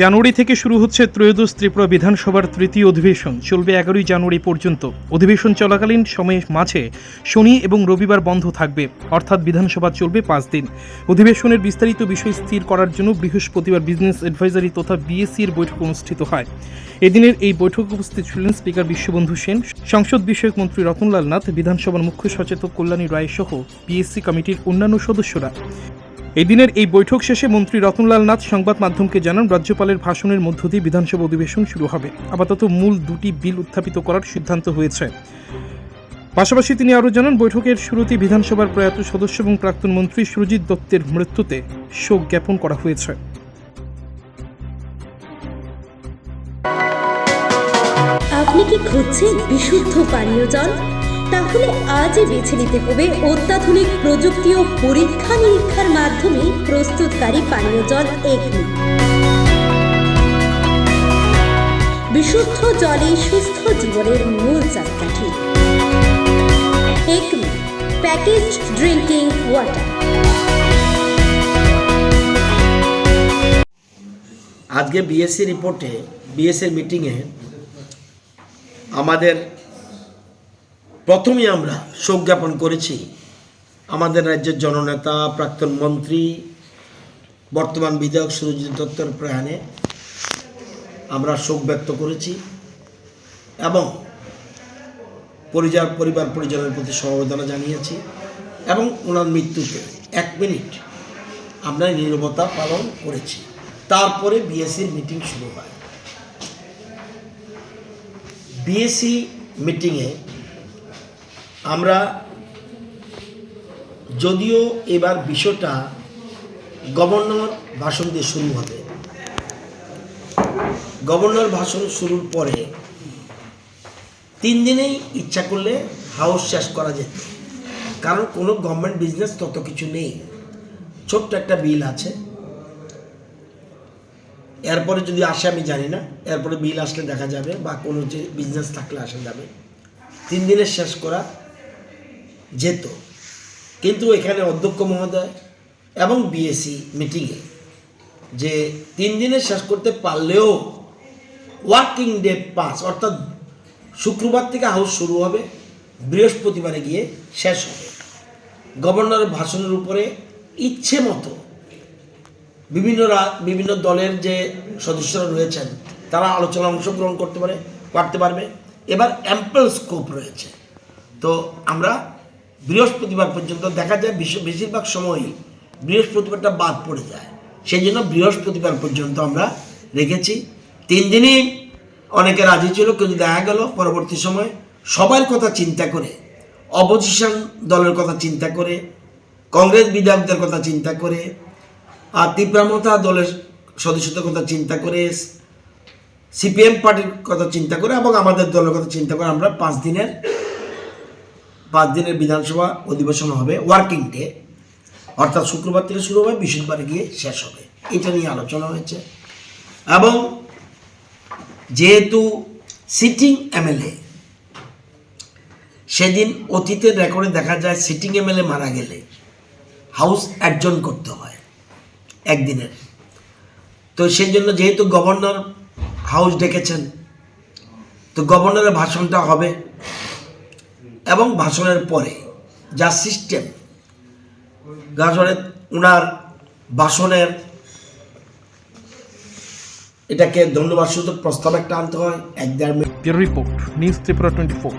জানুয়ারি থেকে শুরু হচ্ছে ত্রয়োদশ ত্রিপুরা বিধানসভার তৃতীয় অধিবেশন। চলবে এগারোই জানুয়ারি পর্যন্ত। অধিবেশন চলাকালীন সময়ের মাঝে শনি এবং রবিবার বন্ধ থাকবে। অর্থাৎ বিধানসভা চলবে পাঁচ দিন। অধিবেশনের বিস্তারিত বিষয় স্থির করার জন্য বৃহস্পতিবার বিজনেস অ্যাডভাইজারি তথা বিএসসি এর বৈঠক অনুষ্ঠিত হয়। এদিনের এই বৈঠকে উপস্থিত ছিলেন স্পিকার বিশ্ববন্ধু সেন, সংসদ বিষয়ক মন্ত্রী রতনলাল নাথ, বিধানসভার মুখ্য সচেতক কল্যাণী রায় সহ বিএসসি কমিটির অন্যান্য সদস্যরা। এদিনের এই বৈঠক শেষে মন্ত্রী রতনলাল নাথ সংবাদ মাধ্যমকে জানান, রাজ্যপালের ভাষণের মধ্য দিয়ে বিধানসভা অধিবেশন শুরু হবে। আপাতত মূল দুটি বিল উত্থাপিত করার সিদ্ধান্ত হয়েছে। পাশাপাশি তিনি আরও জানান, বৈঠকের শুরুতে বিধানসভার প্রয়াত সদস্য এবং প্রাক্তন মন্ত্রী সুরজিৎ দত্তের মৃত্যুতে শোক জ্ঞাপন করা হয়েছে। আপনি কি খুঁজছেন বিশুদ্ধ পানীয় জল? তাহলে আজই বেছে নিতে হবে অত্যাধুনিক প্রযুক্তি ও পরীক্ষা নিরীক্ষার মাধ্যমে প্রস্তুতকারী পানীয় জল এগনি। বিশুদ্ধ জলে সুস্থ জীবনের মূল চাকাঠি। Acme package drinking water. আজকে বিএসসি রিপোর্টে, বিএসসির মিটিংয়ে আমাদের প্রথমেই আমরা শোক জ্ঞাপন করেছি আমাদের রাজ্যের জননেতা, প্রাক্তন মন্ত্রী, বর্তমান বিধায়ক সুরজিৎ দত্তর প্রয়াণে আমরা শোক ব্যক্ত করেছি এবং পরিবার পরিবার পরিজনের প্রতি সমবেদনা জানিয়েছি এবং ওনার মৃত্যুতে এক মিনিট আমরা নীরবতা পালন করেছি। তারপরে বিএসসির মিটিং শুরু হয়। বিএসসি মিটিংয়ে আমরা যদিও এবার বিষয়টা গভর্নর ভাষণ দিয়ে শুরু হবে। গভর্নর ভাষণ শুরুর পরে তিন দিনেই ইচ্ছা করলে হাউস শেষ করা যেত। কারণ কোনো গভর্নমেন্ট বিজনেস তত কিছু নেই। ছোট্ট একটা বিল আছে। এরপরে যদি আসে আমি জানি না। এরপরে বিল আসলে দেখা যাবে বা কোনো যে বিজনেস থাকলে আসা যাবে। তিন দিনে শেষ করা যেত। কিন্তু এখানে অধ্যক্ষ মহোদয় এবং বিএসসি মিটিংয়ে যে তিন দিনে শেষ করতে পারলেও ওয়ার্কিং ডে পাস অর্থাৎ শুক্রবার থেকে হাউস শুরু হবে, বৃহস্পতিবারে গিয়ে শেষ হবে। গভর্নরের ভাষণের উপরে ইচ্ছে মতো বিভিন্ন বিভিন্ন দলের যে সদস্যরা রয়েছেন, তারা আলোচনা অংশগ্রহণ করতে পারে করতে পারবে। এবার অ্যাম্পল স্কোপ রয়েছে। তো আমরা বৃহস্পতিবার পর্যন্ত দেখা যায় বেশিরভাগ সময়ই বৃহস্পতিবারটা বাদ পড়ে যায়। সেই জন্য বৃহস্পতিবার পর্যন্ত আমরা রেখেছি। তিন দিনই অনেকে রাজি ছিল, কিন্তু দেখা গেল পরবর্তী সময় সবার কথা চিন্তা করে, অপোজিশন দলের কথা চিন্তা করে, কংগ্রেস বিধায়কদের কথা চিন্তা করে, আর তীব্রামতা দলের সদস্যদের কথা চিন্তা করে, সিপিএম পার্টির কথা চিন্তা করে এবং আমাদের দলের কথা চিন্তা করে আমরা পাঁচ দিনের পাঁচ দিনের বিধানসভা অধিবেশন হবে ওয়ার্কিং ডে অর্থাৎ শুক্রবার থেকে শুরু হবে, বৃহস্পতিবার গিয়ে শেষ হবে। এটা নিয়ে আলোচনা হয়েছে। এবং যেহেতু সিটিং এমএলএ সেদিন অতীতের রেকর্ডে দেখা যায় সিটিং এমএলএ মারা গেলে হাউস একজন করতে হয় একদিনের। তো সেই জন্য যেহেতু গভর্নর হাউস ডেকেছেন, তো গভর্নরের ভাষণটা হবে। এবং ভাষণের পরে যা সিস্টেম গাজনের ওনার ভাষণের এটাকে ধন্যবাদ সূচক প্রস্তাব একটা আনতে হয়, এক দেড় minute. Report news Tripura twenty four